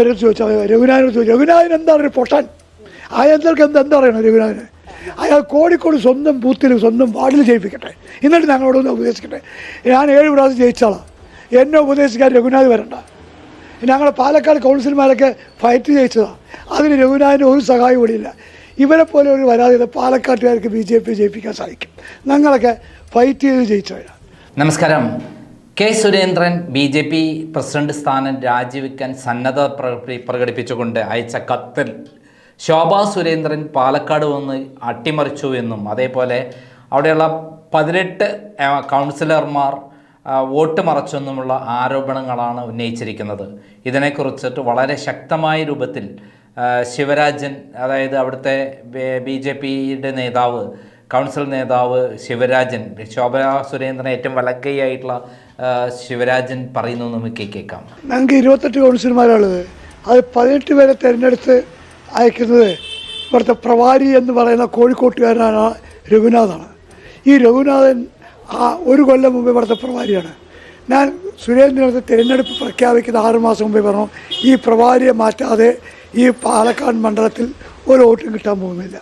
അവരെ ചോദിച്ചാൽ രഘുനാഥനോട് ചോദിച്ചു രഘുനാഥൻ എന്താണ് ഒരു പൊഷൻ അയാൾക്ക് എന്താ എന്താ പറയണം രഘുനാഥന്? അയാൾ കോഴിക്കോട് സ്വന്തം ബൂത്തിൽ സ്വന്തം വാർഡിൽ ജയിപ്പിക്കട്ടെ. എന്നിട്ട് ഞങ്ങളോടൊന്ന് ഉപദേശിക്കട്ടെ. ഞാൻ ഏഴ് പ്രാവശ്യം ജയിച്ചാളാണ് എന്നെ ഉപദേശിക്കാൻ രഘുനാഥ് വരണ്ട. ഞങ്ങളെ പാലക്കാട് കൗൺസിലർമാരൊക്കെ ഫൈറ്റ് ജയിച്ചതാണ് അതിന് രഘുനാഥിന്റെ ഒരു സഹായം ഇല്ല. ഇവരെ പോലെ ഒരു വരാതെ പാലക്കാട്ടുകാർക്ക് ബി ജെ പി ജയിപ്പിക്കാൻ സാധിക്കും. ഞങ്ങളൊക്കെ ഫൈറ്റ് ചെയ്ത് ജയിച്ചവരാണ് നമസ്കാരം. K Surendran B J P president സ്ഥാനം രാജിവെക്കാൻ സന്നദ്ധ പ്ര- പ്രകടിപ്പിച്ചുകൊണ്ട് അയച്ച കത്തിൽ ശോഭാ സുരേന്ദ്രൻ പാലക്കാട് വന്ന് അട്ടിമറിച്ചു എന്നും അതേപോലെ അവിടെയുള്ള പതിനെട്ട് കൗൺസിലർമാർ വോട്ട് മറച്ചെന്നുമുള്ള ആരോപണങ്ങളാണ് ഉന്നയിച്ചിരിക്കുന്നത്. ഇതിനെക്കുറിച്ചിട്ട് വളരെ ശക്തമായ രൂപത്തിൽ ശിവരാജൻ അതായത് അവിടുത്തെ ബി ജെ പിയുടെ നേതാവ് കൗൺസിൽ നേതാവ് ശിവരാജൻ ശോഭ സുരേന്ദ്രൻ ഏറ്റവും വലക്കൈയായിട്ടുള്ള ശിവരാജൻ പറയുന്നു നമുക്ക് കേൾക്കാം ഞങ്ങൾക്ക് ഇരുപത്തെട്ട് കൗൺസിലർമാരുള്ളത് അത് പതിനെട്ട് പേരെ തിരഞ്ഞെടുത്ത് അയക്കുന്നത് ഇവിടുത്തെ പ്രവാരി എന്ന് പറയുന്ന കോഴിക്കോട്ടുകാരനാണ് രഘുനാഥാണ് ഈ രഘുനാഥൻ ആ ഒരു കൊല്ലം മുമ്പ് ഇവിടുത്തെ പ്രവാരിയാണ് ഞാൻ സുരേന്ദ്രനടുത്ത് തിരഞ്ഞെടുപ്പ് പ്രഖ്യാപിക്കുന്ന ആറുമാസം മുമ്പേ പറഞ്ഞു ഈ പ്രവാരിയെ മാറ്റാതെ ഈ പാലക്കാട് മണ്ഡലത്തിൽ ഒരു വോട്ടും കിട്ടാൻ പോകുന്നില്ല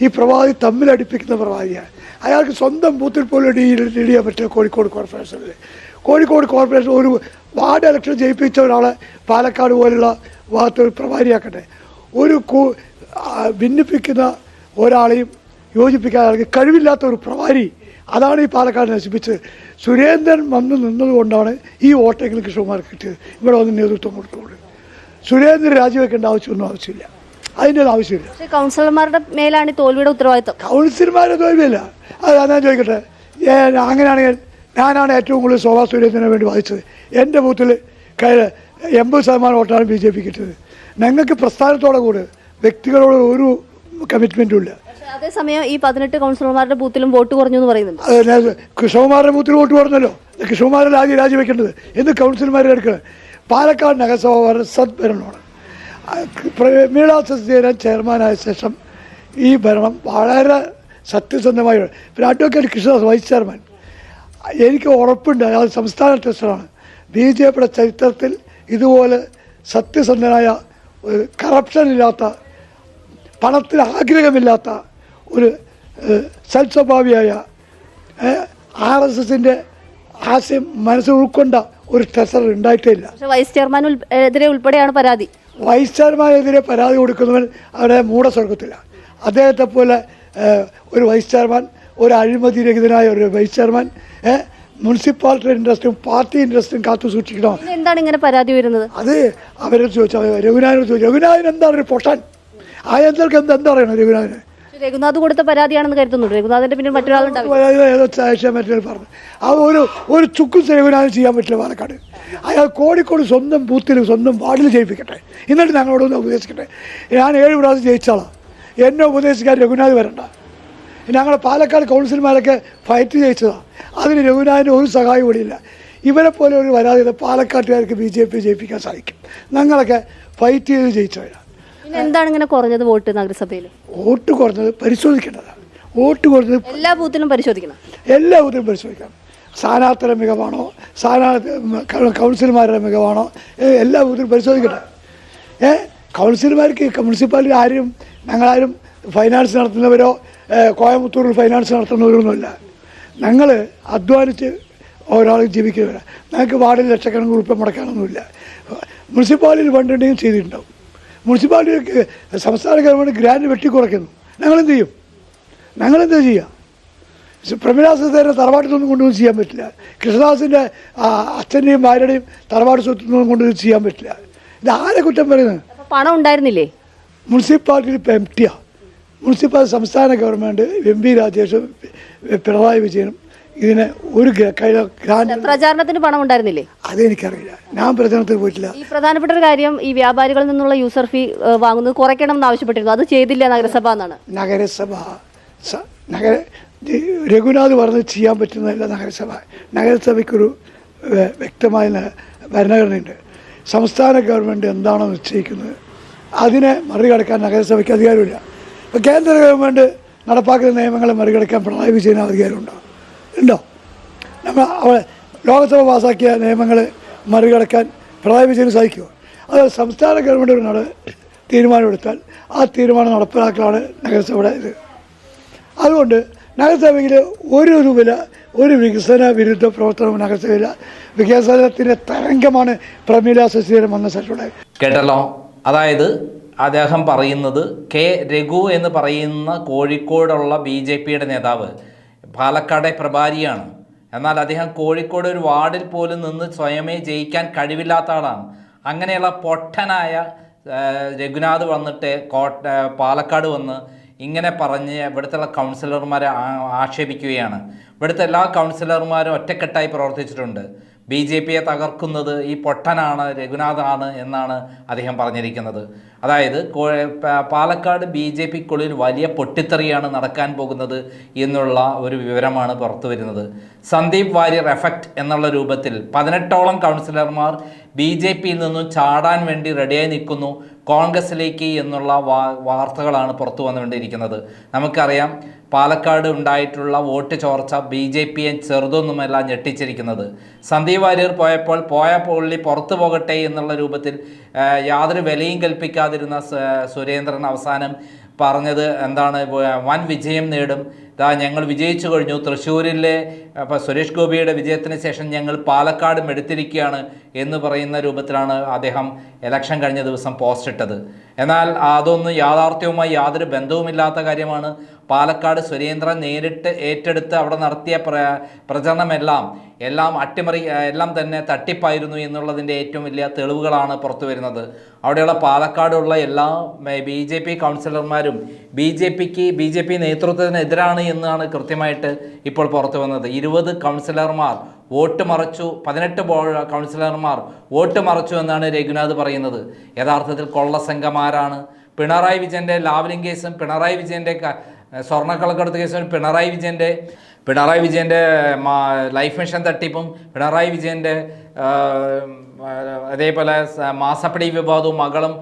ഈ പ്രവാദി തമ്മിലടിപ്പിക്കുന്ന പ്രവാദിയാണ് അയാൾക്ക് സ്വന്തം ബൂത്തിൽ പോലും ഡീൽ ഡീൽ ചെയ്യാൻ കോഴിക്കോട് കോർപ്പറേഷനിൽ കോഴിക്കോട് കോർപ്പറേഷൻ ഒരു വാർഡ് ഇലക്ഷൻ ജയിപ്പിച്ച ഒരാളെ പാലക്കാട് പോലുള്ള ഭാഗത്ത് പ്രഭാരിയാക്കട്ടെ. ഒരു ഭിന്നിപ്പിക്കുന്ന ഒരാളെയും യോജിപ്പിക്കാൻ ആൾക്ക് കഴിവില്ലാത്ത ഒരു പ്രഭാരി അതാണ് ഈ പാലക്കാട് നശിപ്പിച്ചത്. സുരേന്ദ്രൻ വന്ന് നിന്നതുകൊണ്ടാണ് ഈ വോട്ടെങ്കിലും കൃഷ്ണകുമാർ കിട്ടിയത്. ഇവിടെ വന്ന് നേതൃത്വം കൊടുത്തുകൊണ്ട്. സുരേന്ദ്രൻ രാജിവെക്കേണ്ട ആവശ്യമൊന്നും ആവശ്യമില്ല. അതിന്റെ ആവശ്യമില്ല. കൗൺസിലർമാരുടെ മേലാണ് തോൽവിയുടെ ഉത്തരവാദിത്വം. കൗൺസിലർമാരുടെ തോൽവിയില്ല. അത് ഞാൻ ചോദിക്കട്ടെ. അങ്ങനെയാണെങ്കിൽ ഞാനാണ് ഏറ്റവും കൂടുതൽ ശോഭാ സുരേന്ദ്രനെ വേണ്ടി വാദിച്ചത്. എന്റെ ബൂത്തിൽ കയ്യിൽ എൺപത് ശതമാനം വോട്ടാണ് ബി ജെ പി കിട്ടിയത്. ഞങ്ങൾക്ക് പ്രസ്ഥാനത്തോടെ കൂടെ വ്യക്തികളോട് ഒരു കമ്മിറ്റ്മെന്റും ഇല്ല. അതേസമയം ഈ പതിനെട്ട് കൗൺസിലർമാരുടെ ബൂത്തിലും വോട്ട് കുറഞ്ഞു എന്ന് പറയുന്നുണ്ട്. കൃഷ്ണകുമാരുടെ ബൂത്തിൽ വോട്ട് കുറഞ്ഞല്ലോ. കൃഷ്ണകുമാരൻ രാജി രാജിവെക്കേണ്ടത് എന്ന് കൗൺസിലർമാരെ എടുക്കണം. പാലക്കാട് നഗരസഭ വളരെ സദ്ഭരണമാണ്. മീണാ സത്യേരൻ ചെയർമാനായ ശേഷം ഈ ഭരണം വളരെ സത്യസന്ധമായി. പിന്നെ അഡ്വക്കേറ്റ് കൃഷ്ണദാസ് വൈസ് ചെയർമാൻ. എനിക്ക് ഉറപ്പുണ്ട്. അയാൾ സംസ്ഥാന ട്രസ്റ്ററാണ് ബി ജെ പിയുടെ ചരിത്രത്തിൽ ഇതുപോലെ സത്യസന്ധനായ ഒരു കറപ്ഷൻ ഇല്ലാത്ത പണത്തിന് ആഗ്രഹമില്ലാത്ത ഒരു സൽസ്വഭാവിയായ ആർ എസ് എസിന്റെ ആശയം മനസ്സിൽ ഉൾക്കൊണ്ട ഒരു ട്രഷറർ ഉണ്ടായിട്ടില്ല. വൈസ് ചെയർമാൻ എതിരെ ഉൾപ്പെടെയാണ് പരാതി. വൈസ് ചെയർമാനെതിരെ പരാതി കൊടുക്കുന്നവൻ അവിടെ മൂഢസ്വർഗത്തിലാണ് അദ്ദേഹത്തെ പോലെ ഒരു വൈസ് ചെയർമാൻ ഒരു അഴിമതിരഹിതനായ ഒരു വൈസ് ചെയർമാൻ മുനിസിപ്പാലിറ്റി ഇൻട്രസ്റ്റും പാർട്ടി ഇൻട്രസ്റ്റും കാത്തു സൂക്ഷിക്കണം. എന്താണ് ഇങ്ങനെ പരാതി വരുന്നത്? അത് അവരോട് ചോദിച്ചാൽ. രഘുനാഥനോട് ചോദിച്ചു രഘുനാഥൻ എന്താണ് ഒരു പൊട്ടൻ? അയാൾക്ക് എന്ത് എന്താ പറയണം രഘുനാഥന്? രഘുനാഥ് കൊടുത്ത പരാതിയാണെന്ന് കരുതുന്നുണ്ട്. രഘുനാഥന്റെ പിന്നെ മറ്റൊരാളുണ്ടാവും ഏതോ ഏതോ സാക്ഷ്യം മറ്റൊരു പറഞ്ഞു. ആ ഒരു ഒരു ചുക്കും രഘുനാഥൻ ചെയ്യാൻ പറ്റില്ല പാലക്കാട്. അയാൾ കോഴിക്കോട് സ്വന്തം ബൂത്തിൽ സ്വന്തം വാർഡിൽ ജയിപ്പിക്കട്ടെ. എന്നിട്ട് ഞങ്ങളോടൊന്ന് ഉപദേശിക്കട്ടെ. ഞാൻ ഏഴ് പ്രാവശ്യം ജയിച്ചാളാണ് എന്നെ ഉപദേശിക്കാൻ രഘുനാഥ് വരണ്ട. ഞങ്ങളെ പാലക്കാട് കൗൺസിലർമാരൊക്കെ ഫൈറ്റ് ജയിച്ചതാണ് അതിന് രഘുനാഥിന്റെ ഒരു സഹായം ഇവിടെയില്ല. ഇവരെ പോലെ ഒരു വരാതെ പാലക്കാട്ടുകാർക്ക് ബി ജെ പി ജയിപ്പിക്കാൻ സാധിക്കും. ഞങ്ങളൊക്കെ ഫൈറ്റ് ചെയ്ത് ജയിച്ചവരാണ് എന്താണ് ഇങ്ങനെ കുറഞ്ഞത് വോട്ട് നഗരസഭയിൽ? വോട്ട് കുറഞ്ഞത് പരിശോധിക്കേണ്ടതാണ്. വോട്ട് കുറഞ്ഞത് എല്ലാ ബൂത്തിലും പരിശോധിക്കണം. എല്ലാ ബൂത്തിലും പരിശോധിക്കണം. സ്ഥാനാർത്ഥിയുടെ മികവാണോ? സ്ഥാനാർത്ഥി കൗൺസിലർമാരുടെ മികവാണോ? എല്ലാ ബൂത്തിലും പരിശോധിക്കട്ടെ. ഏ കൗൺസിലർമാർക്ക് മുനിസിപ്പാലിറ്റി ആരും ഞങ്ങളാരും ഫൈനാൻസ് നടത്തുന്നവരോ കോയമുത്തൂരിൽ കോയമ്പത്തൂരിൽ ഫൈനാൻസ് നടത്തുന്നവരൊന്നുമല്ല. ഞങ്ങൾ അധ്വാനിച്ച് ഒരാൾ ജീവിക്കുന്നവരാണ് ഞങ്ങൾക്ക് വാർഡിൽ ലക്ഷക്കണക്കിന് ഉറുപ്പ് മുടക്കാനൊന്നുമില്ല. മുനിസിപ്പാലിറ്റി ഫണ്ടുണ്ടെങ്കിൽ ചെയ്തിട്ടുണ്ടാവും. മുനിസിപ്പാലിറ്റിക്ക് സംസ്ഥാന ഗവൺമെന്റ് ഗ്രാൻഡ് വെട്ടിക്കുറയ്ക്കുന്നു ഞങ്ങളെന്ത് ചെയ്യും? ഞങ്ങളെന്താ ചെയ്യുക പ്രമിളാസത്തേനെ തറവാട്ടിലൊന്നും കൊണ്ടുവന്ന് ചെയ്യാൻ പറ്റില്ല. കൃഷ്ണദാസിന്റെ അച്ഛന്റെയും ഭാര്യയുടെയും തറവാട് സ്വത്തൊന്നും കൊണ്ടുവന്ന് ചെയ്യാൻ പറ്റില്ല. ഇത് ആരെ കുറ്റം പറയുന്നത്? പണം ഉണ്ടായിരുന്നില്ലേ മുനിസിപ്പാലിറ്റിയിൽ ഇപ്പം എം ടിയാണ് മുനിസിപ്പൽ സംസ്ഥാന ഗവൺമെന്റ് എം പി രാജേഷും പിണറായി വിജയനും ഇതിന് ഒരു പ്രചാരണത്തിന് പണം ഉണ്ടായിരുന്നില്ലേ? അതെനിക്കറിയില്ല. ഞാൻ പ്രചാരണത്തിന് പോയിട്ടില്ല. ഈ പ്രധാനപ്പെട്ട ഒരു കാര്യം ഈ വ്യാപാരികളിൽ നിന്നുള്ള യൂസർ ഫീ വാങ്ങുന്നത് കുറയ്ക്കണം എന്ന് ആവശ്യപ്പെട്ടിരുന്നു. അത് ചെയ്തില്ല നഗരസഭ എന്നാണ്. നഗരസഭ. നഗര രഘുനാഥ് പറഞ്ഞ് ചെയ്യാൻ പറ്റുന്നതല്ല നഗരസഭ. നഗരസഭയ്ക്കൊരു വ്യക്തമായ ഭരണഘടനയുണ്ട്. സംസ്ഥാന ഗവൺമെന്റ് എന്താണോ നിശ്ചയിക്കുന്നത് അതിനെ മറികടക്കാൻ നഗരസഭയ്ക്ക് അധികാരമില്ല. ഇപ്പോൾ കേന്ദ്ര ഗവൺമെന്റ് നടപ്പാക്കുന്ന നിയമങ്ങളെ മറികടക്കാൻ പിണറായി വിജയന് അധികാരമുണ്ടോ? ഉണ്ടോ? നമ്മൾ അവ ലോകസഭ പാസാക്കിയ നിയമങ്ങൾ മറികടക്കാൻ പിണറായി വിജയന് സാധിക്കുമോ? അത് സംസ്ഥാന ഗവൺമെന്റ് നട തീരുമാനമെടുത്താൽ ആ തീരുമാനം നടപ്പിലാക്കലാണ് നഗരസഭയുടെ ഇത്. അതുകൊണ്ട് നഗരസഭയിൽ ഒരു രൂപയില ഒരു വികസന വിരുദ്ധ പ്രവർത്തനവും നഗരസഭയില്ല വികസനത്തിന്റെ തരംഗമാണ് പ്രമീല ശശിധരൻ വന്ന സെറ്റുണ്ടായത് കേട്ടല്ലോ? അതായത് അദ്ദേഹം പറയുന്നത് കെ രഘു എന്ന് പറയുന്ന കോഴിക്കോടുള്ള ബി ജെ പിയുടെ നേതാവ് പാലക്കാടെ പ്രഭാരിയാണ്. എന്നാൽ അദ്ദേഹം കോഴിക്കോട് ഒരു വാർഡിൽ പോലും നിന്ന് സ്വയമേ ജയിക്കാൻ കഴിവില്ലാത്ത ആളാണ്. അങ്ങനെയുള്ള പൊട്ടനായ രഘുനാഥ് വന്നിട്ട് കോട്ട പാലക്കാട് വന്ന് ഇങ്ങനെ പറഞ്ഞ് ഇവിടുത്തെ കൗൺസിലർമാരെ ആക്ഷേപിക്കുകയാണ്. ഇവിടുത്തെ എല്ലാ കൗൺസിലർമാരും ഒറ്റക്കെട്ടായി പ്രവർത്തിച്ചിട്ടുണ്ട്. ബി ജെ പിയെ തകർക്കുന്നത് ഈ പൊട്ടനാണ് രഘുനാഥാണ് എന്നാണ് അദ്ദേഹം പറഞ്ഞിരിക്കുന്നത്. അതായത് പാലക്കാട് ബി ജെ പിക്കുള്ളിൽ വലിയ പൊട്ടിത്തെറിയാണ് നടക്കാൻ പോകുന്നത് എന്നുള്ള ഒരു വിവരമാണ് പുറത്തു വരുന്നത്. സന്ദീപ് വാര്യർ എഫക്റ്റ് എന്നുള്ള രൂപത്തിൽ പതിനെട്ടോളം കൗൺസിലർമാർ ബി ജെ പിയിൽ നിന്നും ചാടാൻ വേണ്ടി റെഡിയായി നിൽക്കുന്നു. കോൺഗ്രസിലേക്ക് എന്നുള്ള വാർത്തകളാണ് പുറത്തു വന്നുകൊണ്ടിരിക്കുന്നത്. നമുക്കറിയാം പാലക്കാട് ഉണ്ടായിട്ടുള്ള വോട്ട് ചോർച്ച ബി ജെ പിയെ ചെറുതൊന്നുമല്ല ഞെട്ടിച്ചിരിക്കുന്നത്. സന്ദീപ് വാര്യർ പോയപ്പോൾ പോയ പുള്ളി പുറത്തു പോകട്ടെ എന്നുള്ള രൂപത്തിൽ യാതൊരു വിലയും കൽപ്പിക്കാതിരുന്ന സുരേന്ദ്രൻ അവസാനം പറഞ്ഞത് എന്താണ് വൻ വിജയം നേടും. ഇതാ ഞങ്ങൾ വിജയിച്ചു കഴിഞ്ഞു. തൃശ്ശൂരിലെ അപ്പോൾ സുരേഷ് ഗോപിയുടെ വിജയത്തിന് ശേഷം ഞങ്ങൾ പാലക്കാടും എടുത്തിരിക്കുകയാണ് എന്ന് പറയുന്ന രൂപത്തിലാണ് അദ്ദേഹം എലക്ഷൻ കഴിഞ്ഞ ദിവസം പോസ്റ്റ് ഇട്ടത്. എന്നാൽ അതൊന്നും യാഥാർത്ഥ്യവുമായി യാതൊരു ബന്ധവുമില്ലാത്ത കാര്യമാണ്. പാലക്കാട് സുരേന്ദ്രൻ നേരിട്ട് ഏറ്റെടുത്ത് അവിടെ നടത്തിയ പ്ര പ്രചരണമെല്ലാം എല്ലാം അട്ടിമറി എല്ലാം തന്നെ തട്ടിപ്പായിരുന്നു എന്നുള്ളതിന്റെ ഏറ്റവും വലിയ തെളിവുകളാണ് പുറത്തു വരുന്നത്. അവിടെയുള്ള പാലക്കാടുള്ള എല്ലാ ബി ജെ പി കൗൺസിലർമാരും ബി ജെ പിക്ക് ബി ജെ പി നേതൃത്വത്തിനെതിരാണ് എന്നാണ് കൃത്യമായിട്ട് ഇപ്പോൾ പുറത്തു വന്നത്. ഇരുപത് കൗൺസിലർമാർ വോട്ട് മറച്ചു. പതിനെട്ട് ബോ കൗൺസിലർമാർ വോട്ട് മറച്ചു എന്നാണ് രഘുനാഥ് പറയുന്നത്. യഥാർത്ഥത്തിൽ കൊള്ളസംഘമാരാണ് പിണറായി വിജയന്റെ ലാവലിംഗ് കേസും പിണറായി വിജയന്റെ സ്വർണക്കള്ളക്കടത്ത് കേസും പിണറായി വിജയന്റെ പിണറായി വിജയന്റെ ലൈഫ് മിഷൻ തട്ടിപ്പും പിണറായി വിജയന്റെ അതേപോലെ മാസപ്പടി വിവാദവും മകളും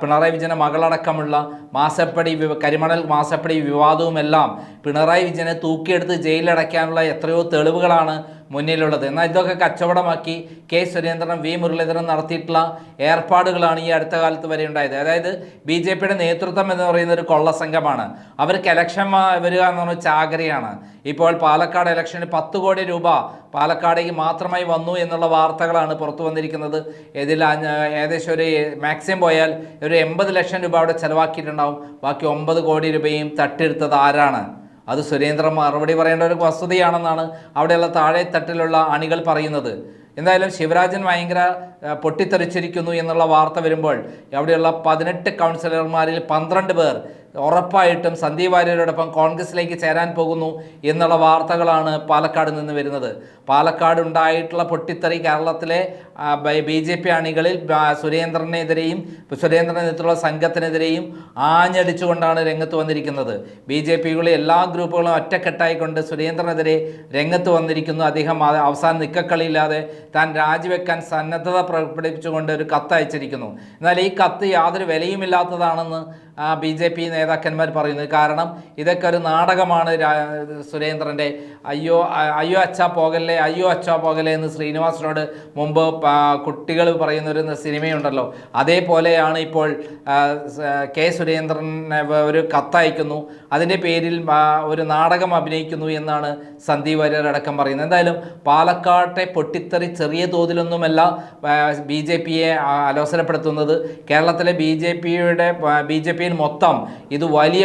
പിണറായി വിജയന്റെ മകളടക്കമുള്ള മാസപ്പടി കരിമണൽ മാസപ്പടി വിവാദവുമെല്ലാം പിണറായി വിജയനെ തൂക്കിയെടുത്ത് ജയിലിലടയ്ക്കാനുള്ള എത്രയോ തെളിവുകളാണ് മുന്നിലുള്ളത്. എന്നാൽ ഇതൊക്കെ കച്ചവടമാക്കി കെ സുരേന്ദ്രൻ വി മുരളീധരൻ നടത്തിയിട്ടുള്ള ഏർപ്പാടുകളാണ് ഈ അടുത്ത കാലത്ത് വരെ ഉണ്ടായത്. അതായത് ബി ജെ പിയുടെ നേതൃത്വം എന്ന് പറയുന്ന ഒരു കൊള്ളസംഘമാണ് അവർക്ക് ഇലക്ഷൻ വരിക എന്ന് പറഞ്ഞാൽ ചാകരയാണ്. ഇപ്പോൾ പാലക്കാട് ഇലക്ഷന് പത്ത് കോടി രൂപ പാലക്കാടേക്ക് മാത്രമായി വന്നു എന്നുള്ള വാർത്തകളാണ് പുറത്തു വന്നിരിക്കുന്നത്. ഇതിൽ ഏകദേശം ഒരു മാക്സിമം പോയാൽ ഒരു എൺപത് ലക്ഷം രൂപ അവിടെ ചെലവാക്കിയിട്ടുണ്ടാവും. ബാക്കി ഒമ്പത് കോടി രൂപയും തട്ടിയെടുത്തത് ആരാണ്? അത് സുരേന്ദ്രൻ മറുപടി പറയേണ്ട ഒരു വസ്തുതയാണെന്നാണ് അവിടെയുള്ള താഴെ തട്ടിലുള്ള അണികൾ പറയുന്നത്. എന്തായാലും ശിവരാജൻ ഭയങ്കര പൊട്ടിത്തെറിച്ചിരിക്കുന്നു എന്നുള്ള വാർത്ത വരുമ്പോൾ അവിടെയുള്ള പതിനെട്ട് കൗൺസിലർമാരിൽ പന്ത്രണ്ട് പേർ ഉറപ്പായിട്ടും സന്ദീപ് വാര്യരോടൊപ്പം കോൺഗ്രസിലേക്ക് ചേരാൻ പോകുന്നു എന്നുള്ള വാർത്തകളാണ് പാലക്കാട് നിന്ന് വരുന്നത്. പാലക്കാട് ഉണ്ടായിട്ടുള്ള പൊട്ടിത്തെറി കേരളത്തിലെ ബി ജെ പി അണികളിൽ സുരേന്ദ്രനെതിരെയും സുരേന്ദ്രൻ നേതൃത്വമുള്ള സംഘത്തിനെതിരെയും ആഞ്ഞടിച്ചുകൊണ്ടാണ് രംഗത്ത് വന്നിരിക്കുന്നത്. ബി ജെ പിയുടെ എല്ലാ ഗ്രൂപ്പുകളും ഒറ്റക്കെട്ടായിക്കൊണ്ട് സുരേന്ദ്രനെതിരെ രംഗത്ത് വന്നിരിക്കുന്നു. അദ്ദേഹം അവസാന നിക്കക്കളിയില്ലാതെ താൻ രാജിവെക്കാൻ സന്നദ്ധത പ്രകടിപ്പിച്ചുകൊണ്ട് ഒരു കത്ത് അയച്ചിരിക്കുന്നു. എന്നാൽ ഈ കത്ത് യാതൊരു വിലയുമില്ലാത്തതാണെന്ന് ബി ജെ പി നേതാക്കന്മാർ പറയുന്നത് കാരണം ഇതൊക്കെ ഒരു നാടകമാണ് സുരേന്ദ്രന്റെ. അയ്യോ അയ്യോ അച്ഛ പോകല്ലേ അയ്യോ അച്ഛാ പോകലേ എന്ന് ശ്രീനിവാസനോട് മുമ്പ് കുട്ടികൾ പറയുന്ന ഒരു സിനിമയുണ്ടല്ലോ. അതേപോലെയാണ് ഇപ്പോൾ കെ സുരേന്ദ്രൻ ഒരു കത്തയക്കുന്നു. അതിന്റെ പേരിൽ ഒരു നാടകം അഭിനയിക്കുന്നു എന്നാണ് സന്ദീപ് അടക്കം പറയുന്നത്. എന്തായാലും പാലക്കാട്ടെ പൊട്ടിത്തെറി ചെറിയ തോതിലൊന്നുമല്ല ബി ജെ പിയെ അലോസരപ്പെടുത്തുന്നത്. കേരളത്തിലെ ബി ജെ പിയുടെ ബി ജെ പിയിൽ മൊത്തം ഇത് വലിയ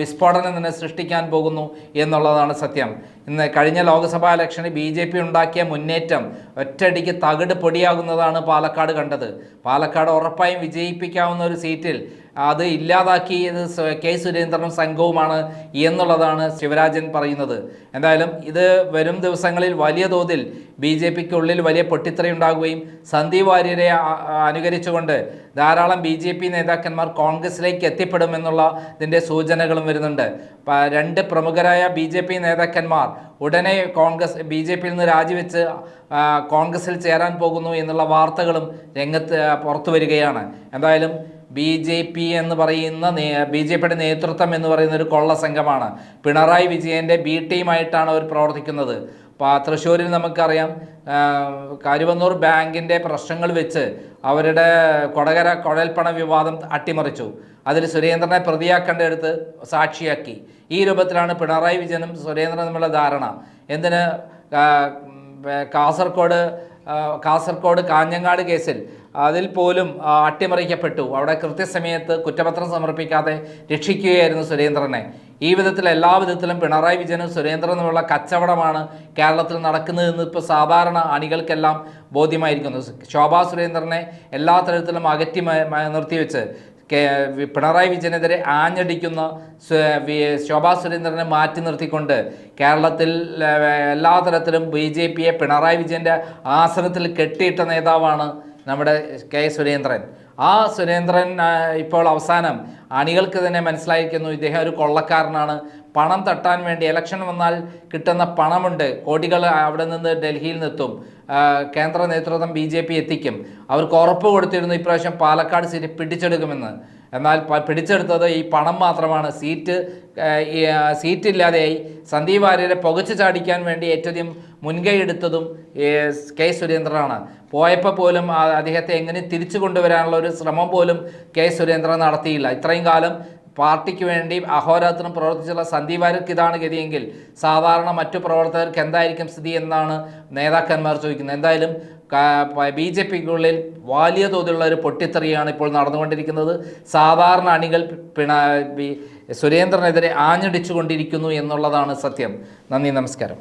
വിസ്ഫോടനം തന്നെ സൃഷ്ടിക്കാൻ പോകുന്നു എന്നുള്ളതാണ് സത്യം. ഇന്ന് കഴിഞ്ഞ ലോക്സഭാ ഇലക്ഷനിൽ ബി ജെ പി ഉണ്ടാക്കിയ മുന്നേറ്റം ഒറ്റയടിക്ക് തകിട് പൊടിയാകുന്നതാണ് പാലക്കാട് കണ്ടത്. പാലക്കാട് ഉറപ്പായും വിജയിപ്പിക്കാവുന്ന ഒരു സീറ്റിൽ അത് ഇല്ലാതാക്കിയത് കെ സുരേന്ദ്രനും സംഘവുമാണ് എന്നുള്ളതാണ് ശിവരാജൻ പറയുന്നത്. എന്തായാലും ഇത് വരും ദിവസങ്ങളിൽ വലിയ തോതിൽ ബി ജെ പിക്കുള്ളിൽ വലിയ പൊട്ടിത്തറയുണ്ടാകുകയും സന്ദീപ് വാര്യരെ അനുകരിച്ചുകൊണ്ട് ധാരാളം ബി ജെ പി നേതാക്കന്മാർ കോൺഗ്രസിലേക്ക് എത്തിപ്പെടുമെന്നുള്ള ഇതിന്റെ സൂചനകളും വരുന്നുണ്ട്. രണ്ട് പ്രമുഖരായ ബി ജെ പി നേതാക്കന്മാർ ഉടനെ കോൺഗ്രസ് ബി ജെ പിയിൽ നിന്ന് രാജിവെച്ച് കോൺഗ്രസിൽ ചേരാൻ പോകുന്നു എന്നുള്ള വാർത്തകളും രംഗത്ത് പുറത്തു വരികയാണ്. എന്തായാലും ബി ജെ പി എന്ന് പറയുന്ന ബി ജെ പിയുടെ നേതൃത്വം എന്ന് പറയുന്ന ഒരു കൊള്ള സംഘമാണ്. പിണറായി വിജയന്റെ ബി ടീമായിട്ടാണ് അവർ പ്രവർത്തിക്കുന്നത്. അപ്പോൾ തൃശ്ശൂരിൽ നമുക്കറിയാം കരുവന്നൂർ ബാങ്കിന്റെ പ്രശ്നങ്ങൾ വെച്ച് അവരുടെ കൊടകര കുഴൽപ്പണ വിവാദം അട്ടിമറിച്ചു. അതിൽ സുരേന്ദ്രനെ പ്രതിയാക്കേണ്ടടുത്ത് സാക്ഷിയാക്കി. ഈ രൂപത്തിലാണ് പിണറായി വിജയനും സുരേന്ദ്രനും തമ്മിലുള്ള ധാരണ. എന്തിന് കാസർഗോഡ് കാസർഗോഡ് കാഞ്ഞങ്ങാട് കേസിൽ അതിൽ പോലും അട്ടിമറിക്കപ്പെട്ടു. അവിടെ കൃത്യസമയത്ത് കുറ്റപത്രം സമർപ്പിക്കാതെ രക്ഷിക്കുകയായിരുന്നു സുരേന്ദ്രനെ. ഈ വിധത്തിൽ എല്ലാ വിധത്തിലും പിണറായി വിജയനും സുരേന്ദ്രൻ എന്നുള്ള കച്ചവടമാണ് കേരളത്തിൽ നടക്കുന്നതെന്ന് ഇപ്പോൾ സാധാരണ അണികൾക്കെല്ലാം ബോധ്യമായിരിക്കുന്നു. ശോഭാ സുരേന്ദ്രനെ എല്ലാ തരത്തിലും അകറ്റി നിർത്തിവെച്ച് പിണറായി വിജയനെതിരെ ആഞ്ഞടിക്കുന്ന ശോഭാ സുരേന്ദ്രനെ മാറ്റി നിർത്തിക്കൊണ്ട് കേരളത്തിൽ എല്ലാ തരത്തിലും ബി ജെ പിയെ പിണറായി വിജയന്റെ ആസനത്തിൽ കെട്ടിയിട്ട നേതാവാണ് നമ്മുടെ കെ സുരേന്ദ്രൻ. ആ സുരേന്ദ്രൻ ഇപ്പോൾ അവസാനം അണികൾക്ക് തന്നെ മനസ്സിലായിരിക്കുന്നു ഇദ്ദേഹം ഒരു കൊള്ളക്കാരനാണ്. പണം തട്ടാൻ വേണ്ടി ഇലക്ഷൻ വന്നാൽ കിട്ടുന്ന പണമുണ്ട്. കോടികൾ അവിടെ നിന്ന് ഡൽഹിയിൽ നിന്നെത്തും കേന്ദ്ര നേതൃത്വം ബി ജെ പി എത്തിക്കും. അവർക്ക് ഉറപ്പ് കൊടുത്തിരുന്നു ഇപ്രാവശ്യം പാലക്കാട് സീറ്റ് പിടിച്ചെടുക്കുമെന്ന്. എന്നാൽ പിടിച്ചെടുത്തത് ഈ പണം മാത്രമാണ്. സീറ്റ് സീറ്റില്ലാതെയായി സന്ദീപ് വാര്യരെ പുകച്ചു ചാടിക്കാൻ വേണ്ടി ഏറ്റവും മുൻകൈ എടുത്തതും കെ സുരേന്ദ്രനാണ്. പോയപ്പോൾ പോലും അദ്ദേഹത്തെ എങ്ങനെ തിരിച്ചു കൊണ്ടുവരാനുള്ള ഒരു ശ്രമം പോലും കെ സുരേന്ദ്രൻ നടത്തിയില്ല. ഇത്രയും കാലം പാർട്ടിക്ക് വേണ്ടി അഹോരാത്രം പ്രവർത്തിച്ചുള്ള സന്ദീപ് ഇതാണ് ഗതിയെങ്കിൽ സാധാരണ മറ്റു പ്രവർത്തകർക്ക് എന്തായിരിക്കും സ്ഥിതി എന്നാണ് നേതാക്കന്മാർ ചോദിക്കുന്നത്. എന്തായാലും ബി ജെ പിക്കുള്ളിൽ വലിയ തോതിലുള്ള ഒരു പൊട്ടിത്തെറിയാണ് ഇപ്പോൾ നടന്നുകൊണ്ടിരിക്കുന്നത്. സാധാരണ അണികൾ പിണ സുരേന്ദ്രനെതിരെ ആഞ്ഞടിച്ചുകൊണ്ടിരിക്കുന്നു എന്നുള്ളതാണ് സത്യം. നന്ദി നമസ്കാരം.